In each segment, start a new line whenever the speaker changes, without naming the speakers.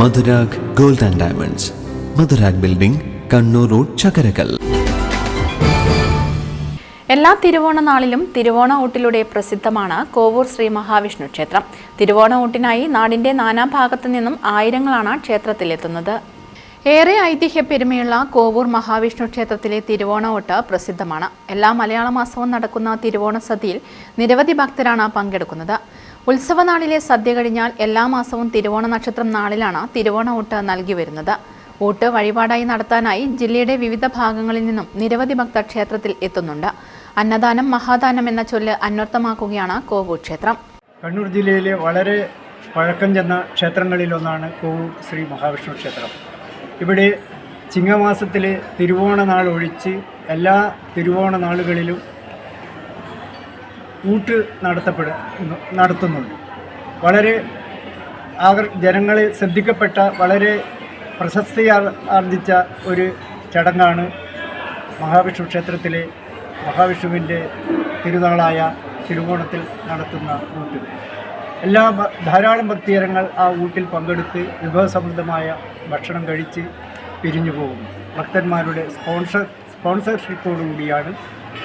Madhurag gold and diamonds. Madhurag building Kannur road Chakkarakkal.
എല്ലാ തിരുവോണ നാളിലും തിരുവോണ ഊട്ടിലൂടെ പ്രസിദ്ധമാണ് കോവൂർ ശ്രീ മഹാവിഷ്ണു ക്ഷേത്രം. തിരുവോണ ഊട്ടിനായി നാടിന്റെ നാനാഭാഗത്തു നിന്നും ആയിരങ്ങളാണ് ക്ഷേത്രത്തിലെത്തുന്നത്. ഏറെ ഐതിഹ്യ പെരുമയുള്ള കോവൂർ മഹാവിഷ്ണു ക്ഷേത്രത്തിലെ തിരുവോണ ഓട്ട് പ്രസിദ്ധമാണ്. എല്ലാ മലയാള മാസവും നടക്കുന്ന തിരുവോണ സദ്യയിൽ നിരവധി ഭക്തരാണ് പങ്കെടുക്കുന്നത്. ഉത്സവനാളിലെ സദ്യ കഴിഞ്ഞാൽ എല്ലാ മാസവും തിരുവോണ നക്ഷത്രം നാളിലാണ് തിരുവോണ ഊട്ട് നൽകി വരുന്നത്. ഊട്ട് വഴിപാടായി നടത്താനായി ജില്ലയുടെ വിവിധ ഭാഗങ്ങളിൽ നിന്നും നിരവധി ഭക്തർ ക്ഷേത്രത്തിൽ എത്തുന്നുണ്ട്. അന്നദാനം മഹാദാനം എന്ന ചൊല്ല് അന്വർത്ഥമാക്കുകയാണ് കോവൂർ ക്ഷേത്രം.
കണ്ണൂർ ജില്ലയിലെ വളരെ പഴക്കം ചെന്ന ക്ഷേത്രങ്ങളിലൊന്നാണ് കോവൂർ ശ്രീ മഹാവിഷ്ണു ക്ഷേത്രം. ഇവിടെ ചിങ്ങമാസത്തിലെ തിരുവോണ നാൾ ഒഴിച്ച് എല്ലാ തിരുവോണ നാളുകളിലും ഊട്ട് നടത്തപ്പെടു നടത്തുന്നുണ്ട്. വളരെ ആകർ ജനങ്ങളെ ശ്രദ്ധിക്കപ്പെട്ട വളരെ പ്രശസ്തി ആർ- ആർജിച്ച ഒരു ചടങ്ങാണ് മഹാവിഷ്ണു ക്ഷേത്രത്തിലെ മഹാവിഷ്ണുവിന്റെ തിരുനാളായ തിരുവോണത്തിൽ നടത്തുന്ന ഊട്ട് എല്ലാ ധാരാളം ഭക്തജനങ്ങൾ ആ ഊട്ടിൽ പങ്കെടുത്ത് വിഭവസമൃദ്ധമായ ഭക്ഷണം കഴിച്ച് പിരിഞ്ഞു പോകുന്നു. ഭക്തന്മാരുടെ സ്പോൺസർ സ്പോൺസർഷിപ്പോടുകൂടിയാണ്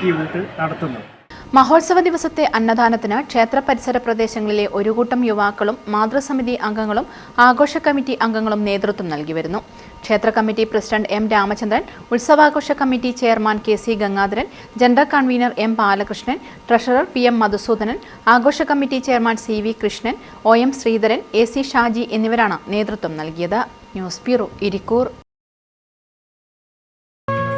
ഈ ഊട്ട് നടത്തുന്നത്.
മഹോത്സവ ദിവസത്തെ അന്നദാനത്തിന് ക്ഷേത്ര പരിസര പ്രദേശങ്ങളിലെ ഒരു കൂട്ടം യുവാക്കളും മാതൃസമിതി അംഗങ്ങളും ആഘോഷ കമ്മിറ്റി അംഗങ്ങളും നേതൃത്വം നൽകി വരുന്നു ക്ഷേത്ര committee president M Ramachandran ഉത്സവാഘോഷ committee chairman K C Gangadharan general convener M Balakrishnan treasurer P M Madhusoodanan ആഘോഷ committee chairman C V Krishnan O M Sreedharan A C Shaji എന്നിവരാണ് നേതൃത്വം നൽകിയത്. News bureau Irikkur.